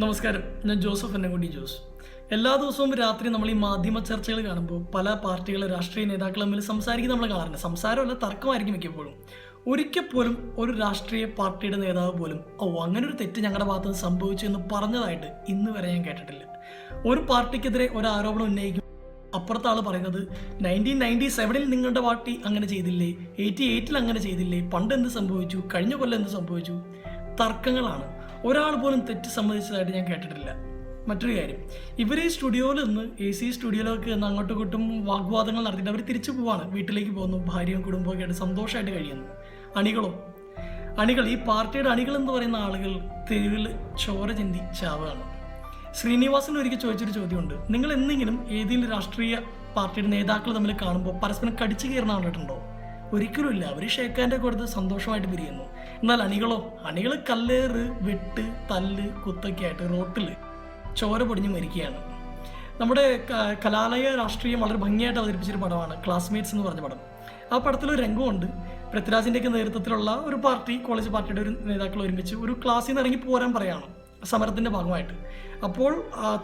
നമസ്കാരം. ഞാൻ ജോസഫ് എന്നെക്കുട്ടി ജോസ്. എല്ലാ ദിവസവും രാത്രി നമ്മൾ ഈ മാധ്യമ ചർച്ചകൾ കാണുമ്പോൾ പല പാർട്ടികളെ രാഷ്ട്രീയ നേതാക്കൾ തമ്മിൽ സംസാരിക്കുന്ന നമ്മൾ കാണാറുണ്ട്. സംസാരമല്ല തർക്കമായിരിക്കും മിക്കപ്പോഴും. ഒരിക്കൽ പോലും ഒരു രാഷ്ട്രീയ പാർട്ടിയുടെ നേതാവ് പോലും ഓ അങ്ങനെ ഒരു തെറ്റ് ഞങ്ങളുടെ ഭാഗത്ത് നിന്ന് സംഭവിച്ചു എന്ന് പറഞ്ഞതായിട്ട് ഇന്ന് വരെ ഞാൻ കേട്ടിട്ടില്ല. ഒരു പാർട്ടിക്കെതിരെ ഒരു ആരോപണം ഉന്നയിക്കും. അപ്പുറത്തെ പറയുന്നത് നയന്റീൻ നയന്റി സെവനിൽ നിങ്ങളുടെ പാർട്ടി അങ്ങനെ ചെയ്തില്ലേ? എയ്റ്റി എയ്റ്റിൽ അങ്ങനെ ചെയ്തില്ലേ? പണ്ട് എന്ത് സംഭവിച്ചു? കഴിഞ്ഞ കൊല്ലം എന്ത് സംഭവിച്ചു? തർക്കങ്ങളാണ്. ഒരാൾ പോലും തെറ്റ് സമ്മതിച്ചതായിട്ട് ഞാൻ കേട്ടിട്ടില്ല. മറ്റൊരു കാര്യം ഇവർ ഈ സ്റ്റുഡിയോയിൽ നിന്ന് എ സി സ്റ്റുഡിയോയിലൊക്കെ നിന്ന് അങ്ങോട്ടും ഇങ്ങോട്ടും വാഗ്വാദങ്ങൾ നടത്തിയിട്ട് അവർ തിരിച്ചു പോവാണ്. വീട്ടിലേക്ക് പോകുന്നു ഭാര്യയും കുടുംബമൊക്കെ ആയിട്ട് സന്തോഷമായിട്ട് കഴിയുന്നു. അണികളോ? അണികൾ ഈ പാർട്ടിയുടെ അണികൾ എന്ന് പറയുന്ന ആളുകൾ തെരുവിൽ ചോര ചിന്തി ചാവുകയാണ് ശ്രീനിവാസൻ ഒരിക്കൽ ചോദിച്ചൊരു ചോദ്യമുണ്ട്. നിങ്ങൾ എന്തെങ്കിലും ഏതെങ്കിലും രാഷ്ട്രീയ പാർട്ടിയുടെ നേതാക്കൾ തമ്മിൽ കാണുമ്പോൾ പരസ്പരം കടിച്ചു കയറുന്ന കണ്ടിട്ടുണ്ടോ ഒരിക്കലും ഇല്ല. അവർ ഷേക്കാന്റെ കൊടുത്ത് സന്തോഷമായിട്ട് പിരിയുന്നു. എന്നാൽ അണികളോ അണികൾ കല്ലേറ് വെട്ട് തല്ല് കുത്തൊക്കെ ആയിട്ട് റോട്ടിൽ ചോര പൊടിഞ്ഞ് മരിക്കുകയാണ്. നമ്മുടെ കലാലയ രാഷ്ട്രീയം വളരെ ഭംഗിയായിട്ട് അവതരിപ്പിച്ചൊരു പടമാണ് ക്ലാസ്മേറ്റ്സ് എന്ന് പറഞ്ഞ പടം. ആ പടത്തിലൊരു രംഗമുണ്ട്. പൃഥ്വിരാജിന്റെയൊക്കെ നേതൃത്വത്തിലുള്ള ഒരു പാർട്ടി കോളേജ് പാർട്ടിയുടെ ഒരു നേതാക്കൾ ഒരുമിച്ച് ഒരു ക്ലാസ്സിൽ നിന്ന് ഇറങ്ങി പോരാൻ പറയാണ്. സമരത്തിന്റെ ഭാഗമായിട്ട്. അപ്പോൾ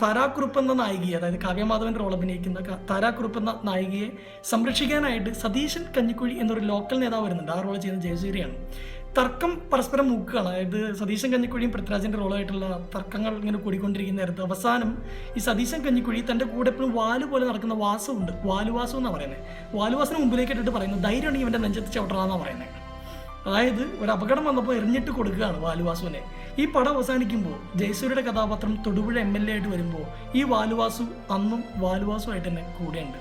താരാക്കുറുപ്പ് എന്ന നായികയെ അതായത് കാവ്യമാധവന്റെ റോൾ അഭിനയിക്കുന്ന താരാക്കുറുപ്പ് എന്ന നായികയെ സംരക്ഷിക്കാനായിട്ട് സതീശൻ കഞ്ഞിക്കുഴി എന്നൊരു ലോക്കൽ നേതാവ് വരുന്നുണ്ട്. ആ റോൾ ചെയ്യുന്ന ജയസൂര്യയാണ്. തർക്കം പരസ്പരം മൂക്കുകയാണ്. അതായത് സതീശൻ കഞ്ഞിക്കുഴിയും പൃഥ്വിരാജിന്റെ റോളായിട്ടുള്ള തർക്കങ്ങൾ ഇങ്ങനെ കൂടിക്കൊണ്ടിരിക്കുന്ന നേരത്ത് അവസാനം ഈ സതീശൻ കഞ്ഞിക്കുഴി തന്റെ കൂടെ എപ്പോഴും വാലു പോലെ നടക്കുന്ന വാസമുണ്ട് വാലുവാസം എന്നാണ് പറയുന്നത് വാലുവാസിന് മുമ്പിലേക്ക് ഇട്ടിട്ട് പറയുന്നത് ധൈര്യമാണെങ്കിൽ ഇവന്റെ നെഞ്ചത്ത് ചവിട്ടണമെന്നാണ് പറയുന്നത് അതായത് ഒരു അപകടം വന്നപ്പോൾ എറിഞ്ഞിട്ട് കൊടുക്കുകയാണ് വാലുവാസുവിനെ. ഈ പടം അവസാനിക്കുമ്പോൾ ജയസൂര്യയുടെ കഥാപാത്രം തൊടുപുഴ എം എൽ എ ആയിട്ട് വരുമ്പോൾ ഈ വാലുവാസു അന്നും വാലുവാസുമായിട്ട് തന്നെ കൂടെയുണ്ട്.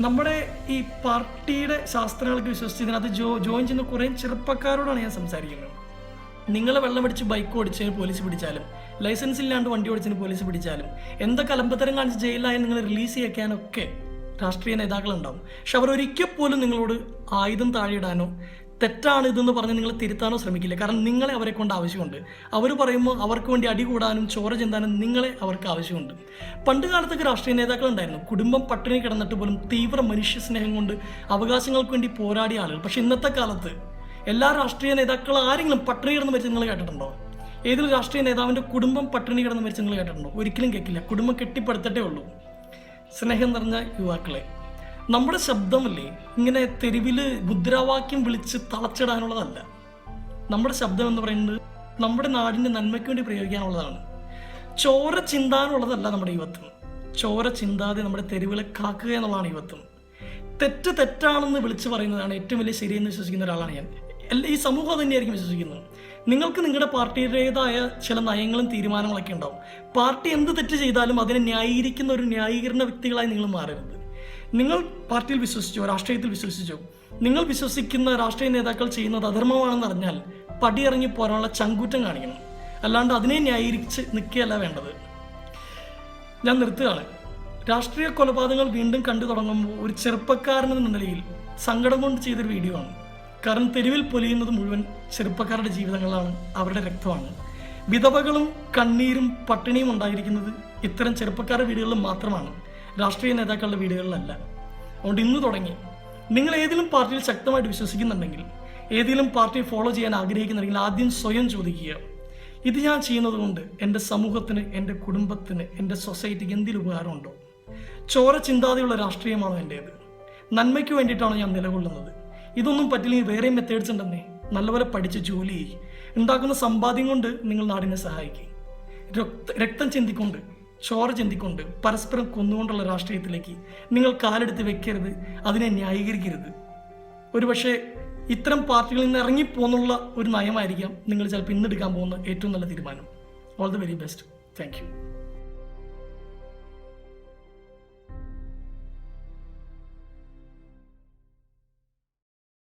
നമ്മുടെ ഈ പാർട്ടിയുടെ ശാസ്ത്രങ്ങൾക്ക് വിശ്വസിച്ച് ഇതിനകത്ത് ജോ ജോയിൻ ചെയ്യുന്ന കുറേ ചെറുപ്പക്കാരോടാണ് ഞാൻ സംസാരിക്കുന്നത്. നിങ്ങളെ വെള്ളം അടിച്ച് ബൈക്ക് ഓടിച്ചതിന് പോലീസ് പിടിച്ചാലും ലൈസൻസ് ഇല്ലാണ്ട് വണ്ടി ഓടിച്ചതിന് പോലീസ് പിടിച്ചാലും എന്തൊക്കെ അലമ്പത്തരം കാണിച്ച് ജയിലിലായാലും നിങ്ങൾ റിലീസ് ചെയ്യാനൊക്കെ രാഷ്ട്രീയ നേതാക്കളുണ്ടാവും. പക്ഷെ അവർ ഒരിക്കൽ പോലും നിങ്ങളോട് ആയുധം താഴെയിടാനോ തെറ്റാണ് ഇതെന്ന് പറഞ്ഞ് നിങ്ങൾ തിരുത്താനോ ശ്രമിക്കില്ല. കാരണം നിങ്ങളെ അവരെ കൊണ്ട് ആവശ്യമുണ്ട്. അവർ പറയുമ്പോൾ അവർക്ക് വേണ്ടി അടി കൂടാനും ചോര ചെന്താനും നിങ്ങളെ അവർക്ക് ആവശ്യമുണ്ട്. പണ്ട് കാലത്തൊക്കെ രാഷ്ട്രീയ നേതാക്കൾ ഉണ്ടായിരുന്നു കുടുംബം പട്ടിണി കിടന്നിട്ട് പോലും തീവ്ര മനുഷ്യ സ്നേഹം കൊണ്ട് അവകാശങ്ങൾക്ക് വേണ്ടി പോരാടിയ ആളുകൾ. പക്ഷെ ഇന്നത്തെ കാലത്ത് എല്ലാ രാഷ്ട്രീയ നേതാക്കളും ആരെങ്കിലും പട്ടിണി കിടന്ന് വെച്ച് നിങ്ങൾ കേട്ടിട്ടുണ്ടോ? ഏതൊരു രാഷ്ട്രീയ നേതാവിന്റെ കുടുംബം പട്ടിണി കിടന്ന് മരിച്ച് നിങ്ങൾ കേട്ടിട്ടുണ്ടോ? ഒരിക്കലും കേൾക്കില്ല. കുടുംബം കെട്ടിപ്പടുത്തിട്ടേ ഉള്ളൂ. സ്നേഹം നിറഞ്ഞ യുവാക്കളെ നമ്മുടെ ശബ്ദമല്ലേ ഇങ്ങനെ തെരുവിൽ മുദ്രാവാക്യം വിളിച്ച് തളച്ചിടാനുള്ളതല്ല. നമ്മുടെ ശബ്ദം എന്ന് പറയുന്നത് നമ്മുടെ നാടിന്റെ നന്മയ്ക്ക് വേണ്ടി പ്രയോഗിക്കാനുള്ളതാണ്. ചോര ചിന്താനുള്ളതല്ല നമ്മുടെ യുവത്വം. ചോര ചിന്താതെ നമ്മുടെ തെരുവിലെ കാക്കുക എന്നുള്ളതാണ് യുവത്വം. തെറ്റ് തെറ്റാണെന്ന് വിളിച്ചു പറയുന്നതാണ് ഏറ്റവും വലിയ ശരിയെന്ന് വിശ്വസിക്കുന്ന ഒരാളാണ് ഞാൻ. ഈ സമൂഹം തന്നെയായിരിക്കും വിശ്വസിക്കുന്നത്. നിങ്ങൾക്ക് നിങ്ങളുടെ പാർട്ടിയുടേതായ ചില നയങ്ങളും തീരുമാനങ്ങളൊക്കെ ഉണ്ടാവും. പാർട്ടി എന്ത് തെറ്റ് ചെയ്താലും അതിനെ ന്യായീകരിക്കുന്ന ഒരു ന്യായീകരണ വ്യക്തികളായി നിങ്ങൾ മാറരുത്. നിങ്ങൾ പാർട്ടിയിൽ വിശ്വസിച്ചോ രാഷ്ട്രീയത്തിൽ വിശ്വസിച്ചോ നിങ്ങൾ വിശ്വസിക്കുന്ന രാഷ്ട്രീയ നേതാക്കൾ ചെയ്യുന്നത് അധർമ്മമാണെന്ന് അറിഞ്ഞാൽ പടിയിറങ്ങി പോരാനുള്ള ചങ്കൂറ്റം കാണിക്കണം. അല്ലാണ്ട് അതിനെ ന്യായീകരിച്ച് നിൽക്കുകയല്ല വേണ്ടത്. ഞാൻ നിർത്തുകയാണ്. രാഷ്ട്രീയ കൊലപാതകങ്ങൾ വീണ്ടും കണ്ടു തുടങ്ങുമ്പോൾ ഒരു ചെറുപ്പക്കാരൻ എന്ന നിലയിൽ സങ്കടം കൊണ്ട് ചെയ്തൊരു വീഡിയോ ആണ്. കാരണം തെരുവിൽ പൊലിയുന്നത് മുഴുവൻ ചെറുപ്പക്കാരുടെ ജീവിതങ്ങളാണ് അവരുടെ രക്തമാണ്. വിധവകളും കണ്ണീരും പട്ടിണിയും ഉണ്ടായിരിക്കുന്നത് ഇത്തരം ചെറുപ്പക്കാരുടെ വീടുകളിൽ മാത്രമാണ് രാഷ്ട്രീയ നേതാക്കളുടെ വീടുകളിലല്ല. അതുകൊണ്ട് ഇന്ന് തുടങ്ങി. നിങ്ങൾ ഏതെങ്കിലും പാർട്ടിയിൽ ശക്തമായിട്ട് വിശ്വസിക്കുന്നുണ്ടെങ്കിൽ ഏതെങ്കിലും പാർട്ടി ഫോളോ ചെയ്യാൻ ആഗ്രഹിക്കുന്നുണ്ടെങ്കിൽ ആദ്യം സ്വയം ചോദിക്കുക. ഇത് ഞാൻ ചെയ്യുന്നത് കൊണ്ട് എന്റെ സമൂഹത്തിന് എന്റെ കുടുംബത്തിന് എന്റെ സൊസൈറ്റിക്ക് എന്തെങ്കിലും ഉപകാരമുണ്ടോ? ചോര ചിന്താതെയുള്ള രാഷ്ട്രീയമാണോ എന്റേത്? നന്മയ്ക്ക് വേണ്ടിയിട്ടാണോ ഞാൻ നിലകൊള്ളുന്നത്? ഇതൊന്നും പറ്റില്ലെങ്കിൽ വേറെയും മെത്തേഡ്സ് ഉണ്ടെന്നേ നല്ലപോലെ പഠിച്ച് ജോലി ചെയ്യും. ഉണ്ടാക്കുന്ന സമ്പാദ്യം കൊണ്ട് നിങ്ങൾ നാടിനെ സഹായിക്കും. രക്ത ചിന്തിക്കൊണ്ട് ചോര ചിന്തിക്കൊണ്ട് പരസ്പരം കൊന്നുകൊണ്ടുള്ള രാഷ്ട്രീയത്തിലേക്ക് നിങ്ങൾ കാലെടുത്ത് വെക്കരുത് അതിനെ ന്യായീകരിക്കരുത്. ഒരുപക്ഷെ ഇത്തരം പാർട്ടികളിൽ നിന്ന് ഇറങ്ങിപ്പോന്നുള്ള ഒരു നയമായിരിക്കാം നിങ്ങൾ ചിലപ്പോൾ ഇന്നെടുക്കാൻ പോകുന്ന ഏറ്റവും നല്ല തീരുമാനം. All the very best thank